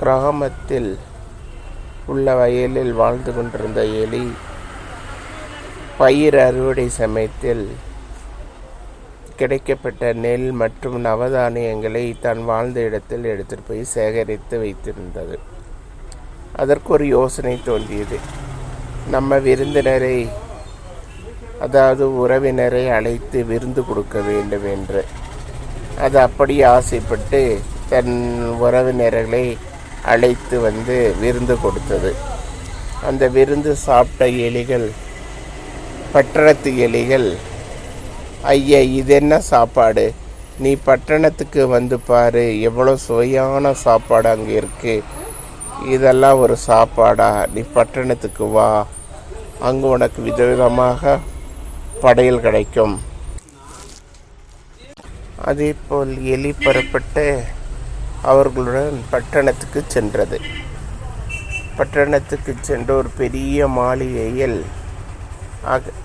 கிராமத்தில் உள்ள வயலில் வாழ்ந்து கொண்டிருந்த எலி பயிர் அறுவடை சமயத்தில் கிடைக்கப்பட்ட நெல் மற்றும் நவதானியங்களை தான் வாழ்ந்த இடத்தில் எடுத்துட்டு போய் சேகரித்து வைத்திருந்தது. அதற்கு ஒரு யோசனை தோன்றியது. நம்ம விருந்தினரை அதாவது உறவினரை அழைத்து விருந்து கொடுக்க வேண்டும் என்று அது அப்படியே ஆசைப்பட்டு தன் உறவினர்களை அழைத்து வந்து விருந்து கொடுத்தது. அந்த விருந்து சாப்பிட்ட எலிகள் பட்டணத்து எலிகள் ஐயா இது என்ன சாப்பாடு? நீ பட்டணத்துக்கு வந்து பாரு எவ்வளோ சுவையான சாப்பாடு அங்கே இருக்குது இதெல்லாம் ஒரு சாப்பாடா? நீ பட்டணத்துக்கு வா. அங்கே உனக்கு விதவிதமாக படையல் கிடைக்கும். அதே போல் எலி புறப்பட்டு அவர்களுடன் பட்டணத்துக்கு சென்றது. பட்டணத்துக்கு சென்ற ஒரு பெரிய மாளிகையில்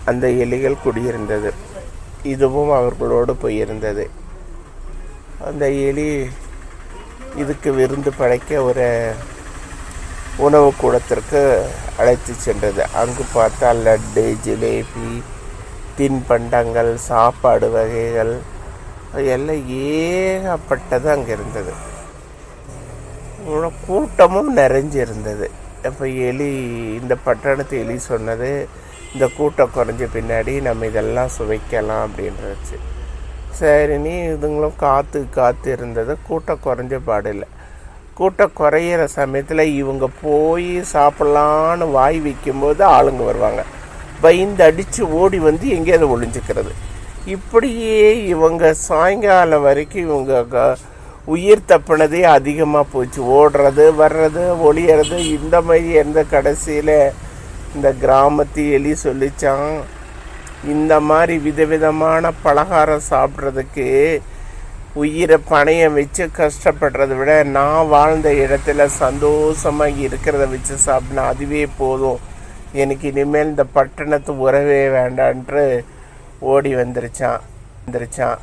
அந்த எலிகள் குடியிருந்தது. இதுவும் அவர்களோடு போயிருந்தது. அந்த எலி இதுக்கு விருந்து படைக்க ஒரு உணவு கூடத்திற்கு அழைத்து சென்றது. அங்கு பார்த்தா லட்டு ஜிலேபி தின்பண்டங்கள் சாப்பாடு வகைகள் எல்லாம் ஏகப்பட்டது அங்கே இருந்தது கூட்டமும் நிறைஞ்சிருந்தது. அப்போ எலி இந்த பட்டணத்து எலி சொன்னது இந்த கூட்டம் குறைஞ்ச பின்னாடி நம்ம இதெல்லாம் சுவைக்கலாம் அப்படின்றச்சு சரி நீ இதுங்களும் காத்து காத்து இருந்தது. கூட்டம் குறைஞ்ச பாடில்லை. கூட்டம் குறையிற சமயத்தில் இவங்க போய் சாப்பிட்லான்னு வாய் வைக்கும்போது ஆளுங்க வருவாங்க. பயந்து அடித்து ஓடி வந்து எங்கேயாவது ஒளிஞ்சுக்கிறது. இப்படியே இவங்க சாயங்காலம் வரைக்கும் இவங்க உயிர் தப்பினதே அதிகமாக போச்சு. ஓடுறது வர்றது ஒளியறது இந்த மாதிரி இருந்த கடைசியில் இந்த கிராமத்து எலி சொல்லிச்சான். இந்த மாதிரி விதவிதமான பலகாரம் சாப்பிட்றதுக்கு உயிரை பணையம் வச்சு கஷ்டப்படுறத விட நான் வாழ்ந்த இடத்துல சந்தோஷமாக இருக்கிறத வச்சு சாப்பிட்னா அதுவே போதும். எனக்கு இனிமேல் இந்த பட்டணத்து உறவே வேண்டான்ட்டு ஓடி வந்துருச்சான். வந்துருச்சான்.